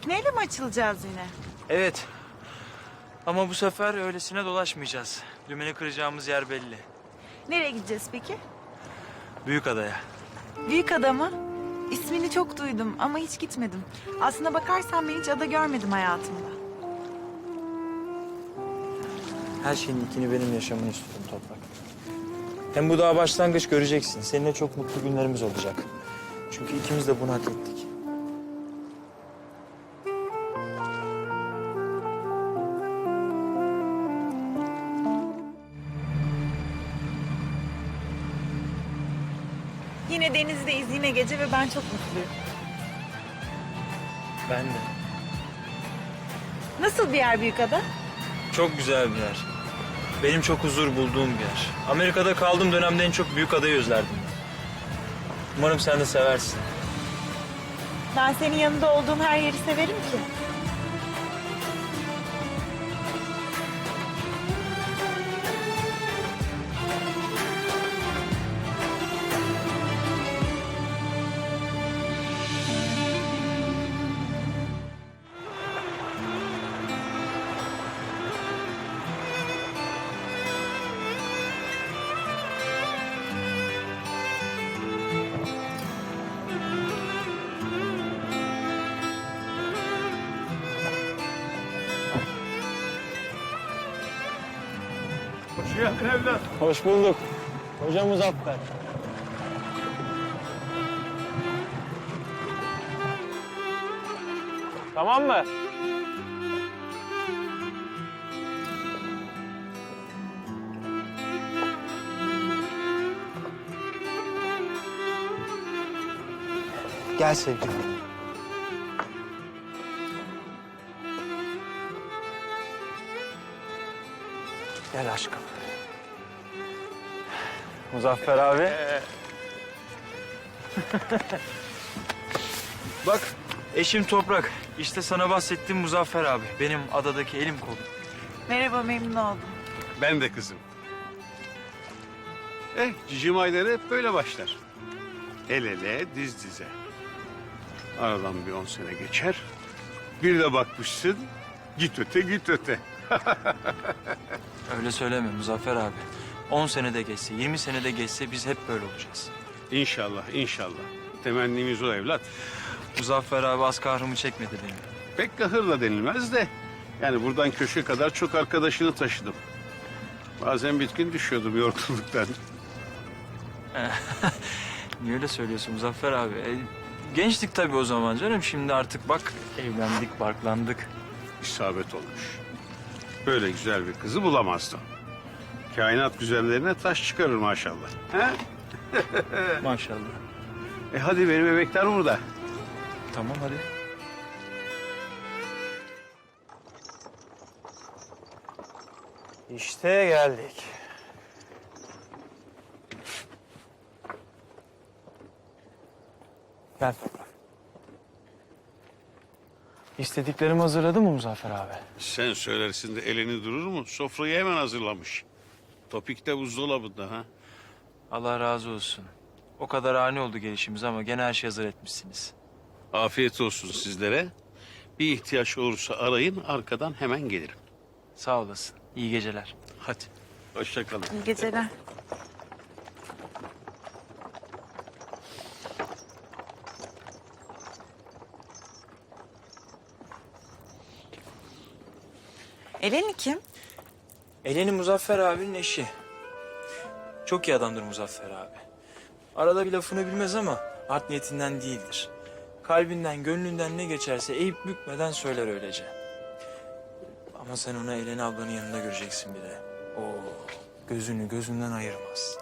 Tekneyle mi açılacağız yine? Evet. Ama bu sefer öylesine dolaşmayacağız. Dümeni kıracağımız yer belli. Nereye gideceğiz peki? Büyük adaya. Büyük ada mı? İsmini çok duydum ama hiç gitmedim. Aslına bakarsan ben hiç ada görmedim hayatımda. Her şeyin ilkini benim yaşamını istiyorum Toprak. Hem bu daha başlangıç göreceksin. Seninle çok mutlu günlerimiz olacak. Çünkü ikimiz de bunu hak ettik. Denizdeyiz yine gece ve ben çok mutluyum. Ben de. Nasıl bir yer büyük ada? Çok güzel bir yer. Benim çok huzur bulduğum bir yer. Amerika'da kaldığım dönemde en çok büyük adayı özlerdim. Umarım sen de seversin. Ben senin yanında olduğum her yeri severim ki. Geldin evlat. Hoş bulduk. Hocam Muzaffer. Tamam mı? Gel sevgilim. Gel aşkım. Muzaffer abi. Bak eşim Toprak. İşte sana bahsettiğim Muzaffer abi. Benim adadaki elim kolum. Merhaba memnun oldum. Ben de kızım. Eh, cicim ayları hep böyle başlar. El ele, diz dize. Aradan bir on sene geçer. Bir de bakmışsın, git öte, git öte. Öyle söyleme Muzaffer abi. 10 senede geçse, 20 senede geçse biz hep böyle olacağız. İnşallah, inşallah. Temennimiz o evlat. Muzaffer abi az kahrımı çekmedi benim. Pek kahırla denilmez de... Yani buradan köşe kadar çok arkadaşını taşıdım. Bazen bitkin düşüyordum yorgunluktan. Niye öyle söylüyorsun Muzaffer abi? E, gençtik tabii o zaman canım. Şimdi artık bak evlendik, barklandık. isabet olmuş. Böyle güzel bir kızı bulamazdım. Kainat güzellerine taş çıkarır maşallah. He? Maşallah. E hadi benim bebekler burada. Tamam hadi. İşte geldik. Gel Toprak. İstediklerimi hazırladın mı Muzaffer abi? Sen söylersin de elini durur mu? Sofrayı hemen hazırlamış. Topik de buzdolabında ha. Allah razı olsun. O kadar ani oldu gelişimiz ama gene her şey hazır etmişsiniz. Afiyet olsun sizlere. Bir ihtiyaç olursa arayın arkadan hemen gelirim. Sağ olasın. İyi geceler. Hadi. Hoşça kalın. İyi geceler. Eleni kim? Eleni Muzaffer abinin eşi. Çok iyi adamdır Muzaffer abi. Arada bir lafını bilmez ama art niyetinden değildir. Kalbinden, gönlünden ne geçerse eğip bükmeden söyler öylece. Ama sen onu Eleni ablanın yanında göreceksin bir de. O gözünü gözünden ayırmaz.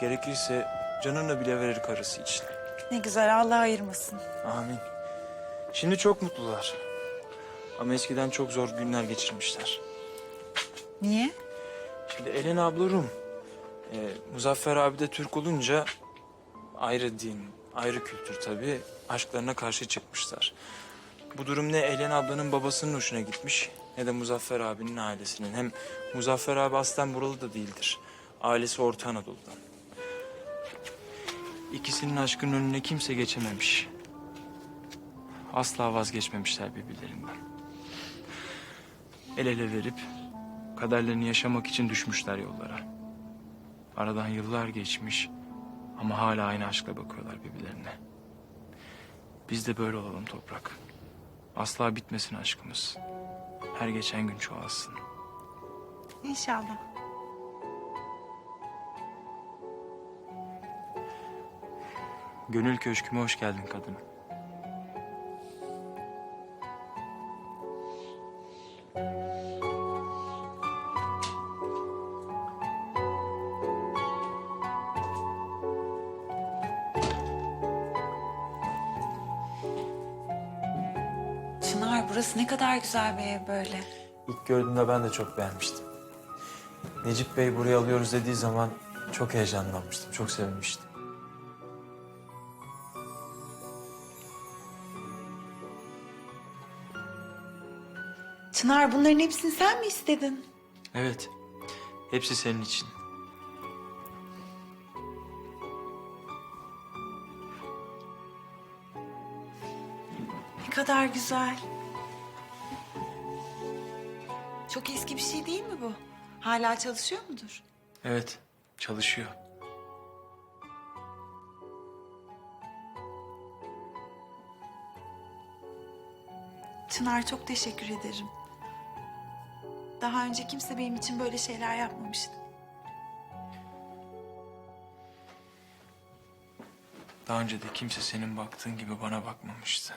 Gerekirse canını bile verir karısı için. Ne güzel Allah ayırmasın. Amin. Şimdi çok mutlular. Ama eskiden çok zor günler geçirmişler. Niye? Şimdi Elen abla Rum. Ee, Muzaffer abi de Türk olunca ayrı din, ayrı kültür tabii. Aşklarına karşı çıkmışlar. Bu durum ne Elen ablanın babasının hoşuna gitmiş ne de Muzaffer abinin ailesinin. Hem Muzaffer abi aslen buralı da değildir. Ailesi Orta Anadolu'dan. İkisinin aşkının önüne kimse geçememiş. asla vazgeçmemişler birbirlerinden. El ele verip kaderlerini yaşamak için düşmüşler yollara. Aradan yıllar geçmiş ama hala aynı aşkla bakıyorlar birbirlerine. Biz de böyle olalım toprak. Asla bitmesin aşkımız. Her geçen gün çoğalsın. İnşallah. Gönül köşküme hoş geldin kadın. Güzel bir ev böyle. İlk gördüğümde ben de çok beğenmiştim. Necip Bey buraya alıyoruz dediği zaman çok heyecanlanmıştım, çok sevinmiştim. Çınar bunların hepsini sen mi istedin? Evet, hepsi senin için. Ne kadar güzel. Çok eski bir şey değil mi bu? Hala çalışıyor mudur? Evet, çalışıyor. Çınar çok teşekkür ederim. Daha önce kimse benim için böyle şeyler yapmamıştı. Daha önce de kimse senin baktığın gibi bana bakmamıştı.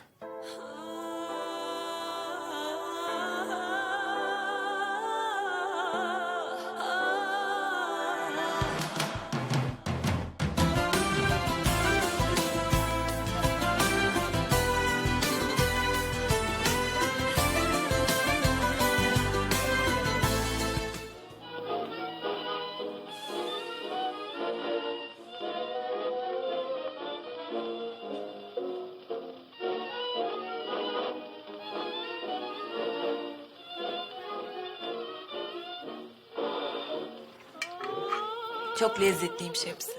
Çok lezzetliymiş hepsi.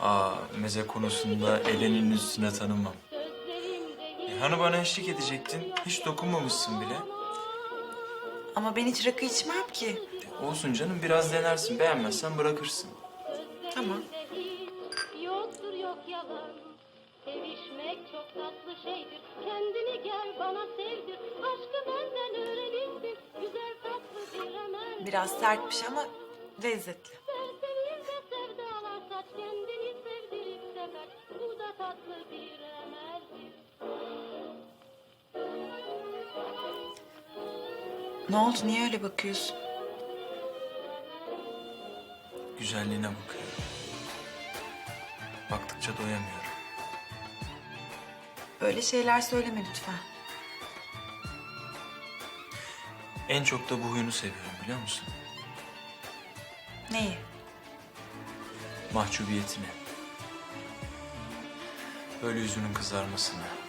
Aa, meze konusunda elinin üstüne tanımam. E, hani bana eşlik edecektin? Hiç dokunmamışsın bile. Ama ben hiç rakı içmem ki. E, olsun canım, biraz denersin. Beğenmezsen bırakırsın. Tamam. Yoktur yok yalan. Sevişmek Ne oldu? Niye öyle bakıyorsun? Güzelliğine bakıyorum. Baktıkça doyamıyorum. Böyle şeyler söyleme lütfen. En çok da bu huyunu seviyorum biliyor musun? Neyi? Mahcubiyetini. Böyle yüzünün kızarmasını.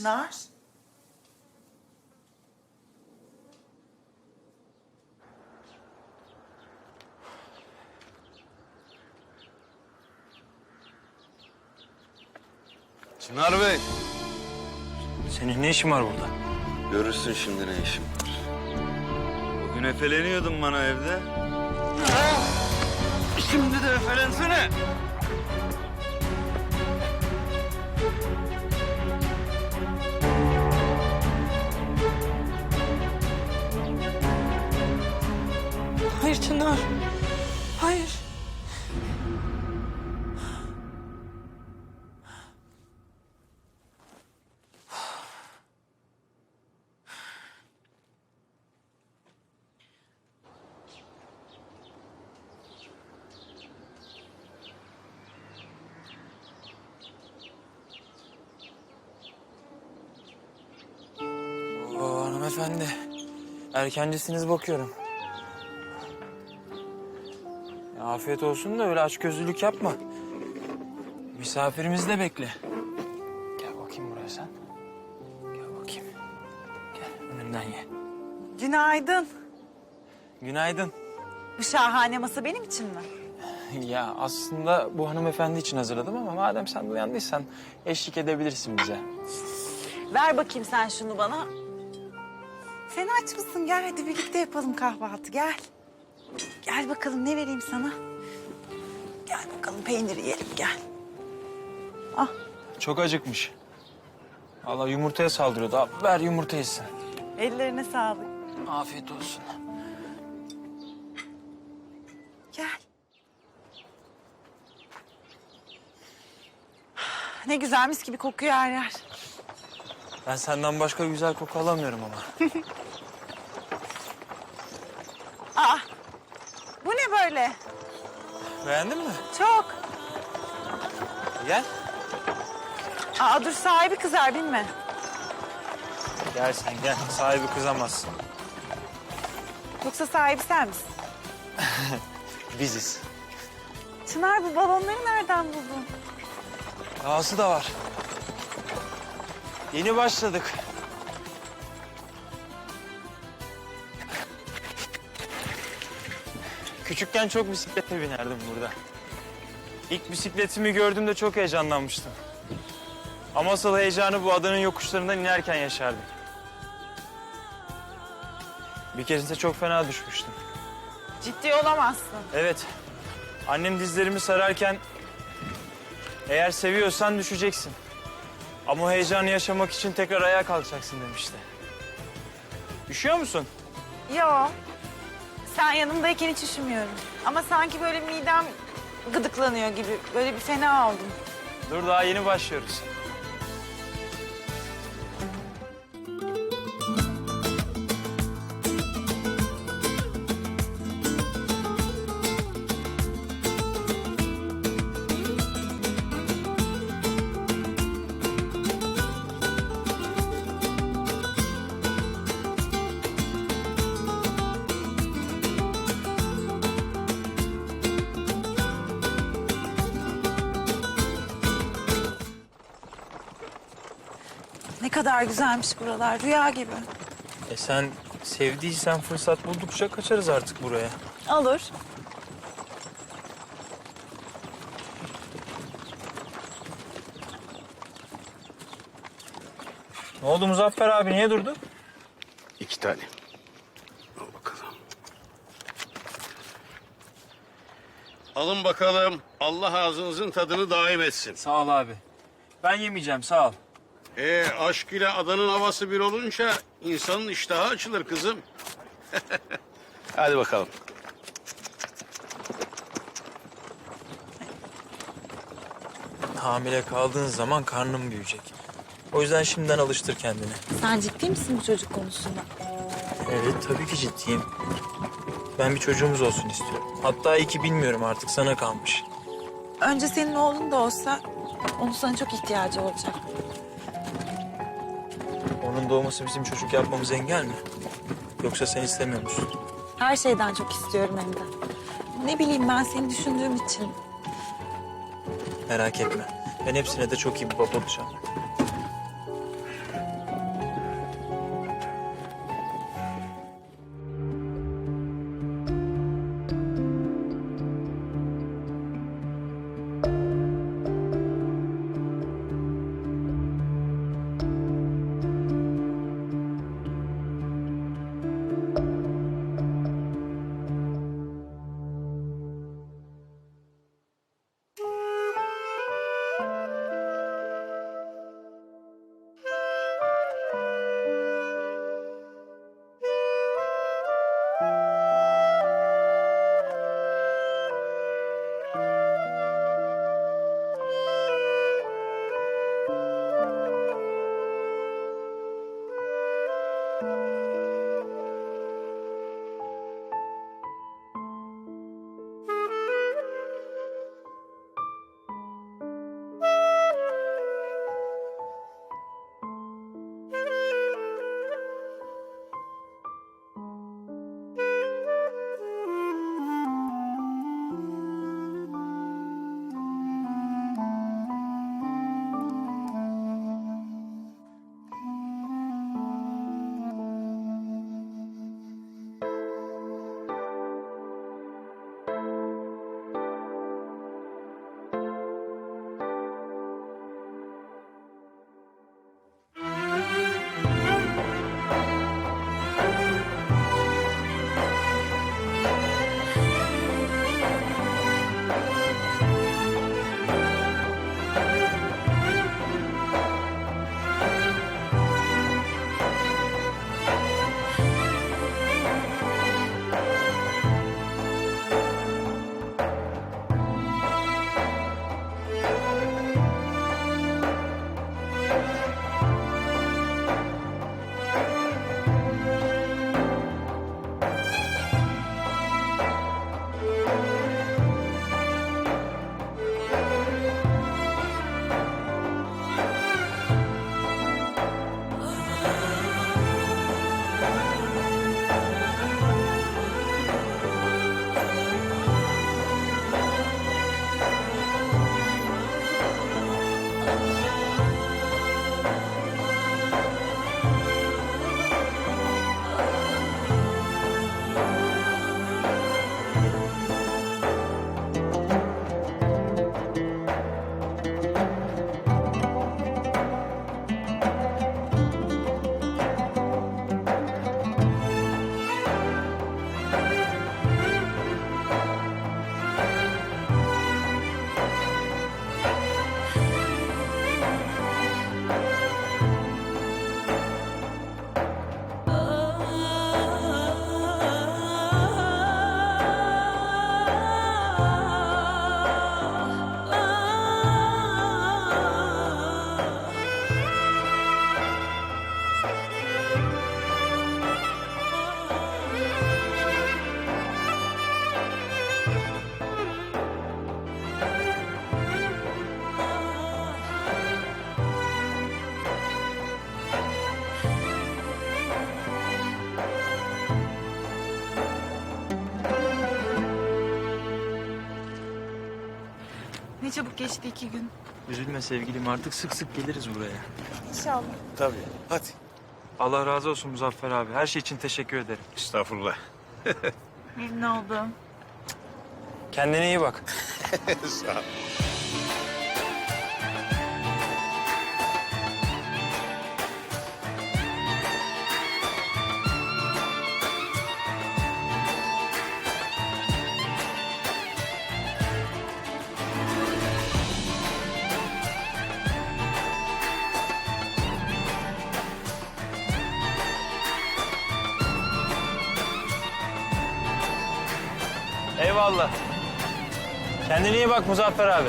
Çınar. Çınar Bey. Senin ne işin var burada? Görürsün şimdi ne işim var. Bugün efeleniyordun bana evde. Şimdi de efelensene. Hayır Çınar. Hayır. Hanımefendi. Erkencisiniz bakıyorum. Afiyet olsun da öyle açgözlülük yapma. Misafirimizi de bekle. Gel bakayım buraya sen. Gel bakayım. Gel önümden ye. Günaydın. Günaydın. Bu şahane masa benim için mi? Ya aslında bu hanımefendi için hazırladım ama madem sen uyandıysan eşlik edebilirsin bize. Ver bakayım sen şunu bana. Sen aç mısın? Gel hadi birlikte yapalım kahvaltı. Gel. Gel bakalım ne vereyim sana? Gel bakalım peynir yiyelim gel. Çok acıkmış. Allah yumurtaya saldırıyordu. Al, Ver yumurta yesin. Ellerine sağlık. Afiyet olsun. Gel. Ne güzel mis gibi kokuyor her yer. Ben senden başka güzel koku alamıyorum ama. Aa, böyle? Beğendin mi? Çok. Gel. Aa dur sahibi kızar binme. Gel sen gel. Sahibi kızamazsın. Yoksa sahibi sen misin? Biziz. Çınar bu balonları nereden buldun? Dahası da var. Yeni başladık. Küçükken çok bisiklete binerdim burada. İlk bisikletimi gördüğümde çok heyecanlanmıştım. Ama asıl heyecanı bu adanın yokuşlarından inerken yaşardım. Bir keresinde çok fena düşmüştüm. Ciddi olamazsın. Evet. Annem dizlerimi sararken eğer seviyorsan düşeceksin. Ama o heyecanı yaşamak için tekrar ayağa kalkacaksın demişti. Üşüyor musun? Yo. Sen yanımdayken hiç üşümüyorum. Ama sanki böyle midem gıdıklanıyor gibi. Böyle bir fena oldum. Dur daha yeni başlıyoruz. Kadar güzelmiş buralar. Rüya gibi. E sen sevdiysen fırsat buldukça kaçarız artık buraya. Olur. Ne oldu Muzaffer abi niye durdu? İki tane. Al bakalım. Alın bakalım. Allah ağzınızın tadını daim etsin. Sağ ol abi. Ben yemeyeceğim sağ ol. Ee, aşk ile adanın havası bir olunca insanın iştahı açılır kızım. Hadi bakalım. Hamile kaldığın zaman karnın büyüyecek. O yüzden şimdiden alıştır kendini. Sen ciddi misin bu çocuk konusunda? Evet tabii ki ciddiyim. Ben bir çocuğumuz olsun istiyorum. Hatta iki bilmiyorum artık sana kalmış. önce senin oğlun da olsa onun sana çok ihtiyacı olacak. Onun doğması bizim çocuk yapmamız engel mi? Yoksa sen istemiyor musun? Her şeyden çok istiyorum hem de. Ne bileyim ben seni düşündüğüm için. Merak etme. Ben hepsine de çok iyi bir baba olacağım. Çabuk geçti iki gün. Üzülme sevgilim artık sık sık geliriz buraya. İnşallah. Tabii. Hadi. Allah razı olsun Muzaffer abi. Her şey için teşekkür ederim. Estağfurullah. Memnun oldum. Kendine iyi bak. Sağ ol. Eyvallah. Kendine iyi bak Muzaffer abi.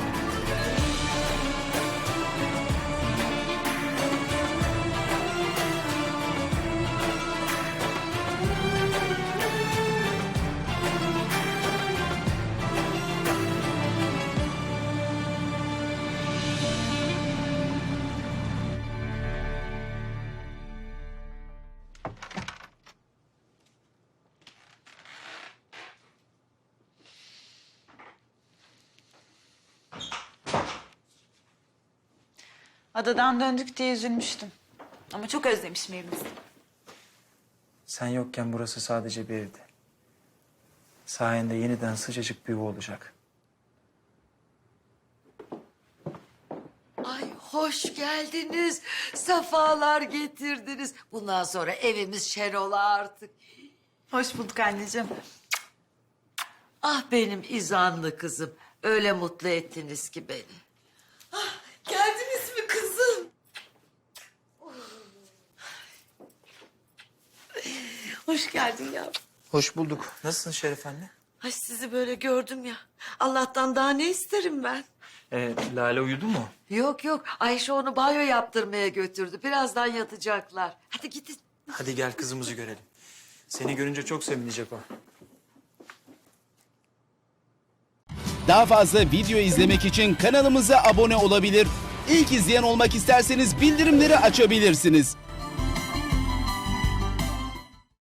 Adadan döndük diye üzülmüştüm. Ama çok özlemişim evimizi. Sen yokken burası sadece bir evdi. Sayende yeniden sıcacık bir yuva olacak. Ay hoş geldiniz. Safalar getirdiniz. Bundan sonra evimiz şen ola artık. Hoş bulduk anneciğim. Ah benim izanlı kızım. Öyle mutlu ettiniz ki beni. Ah, geldiniz mi kızım? Hoş geldin yavrum. Hoş bulduk. Nasılsın Şerif anne? Ay sizi böyle gördüm ya. Allah'tan daha ne isterim ben? Ee, Lale uyudu mu? Yok yok. Ayşe onu banyo yaptırmaya götürdü. Birazdan yatacaklar. Hadi gidin. Hadi gel kızımızı görelim. Seni görünce çok sevinecek o. Daha fazla video izlemek için kanalımıza abone olabilir. İlk izleyen olmak isterseniz bildirimleri açabilirsiniz.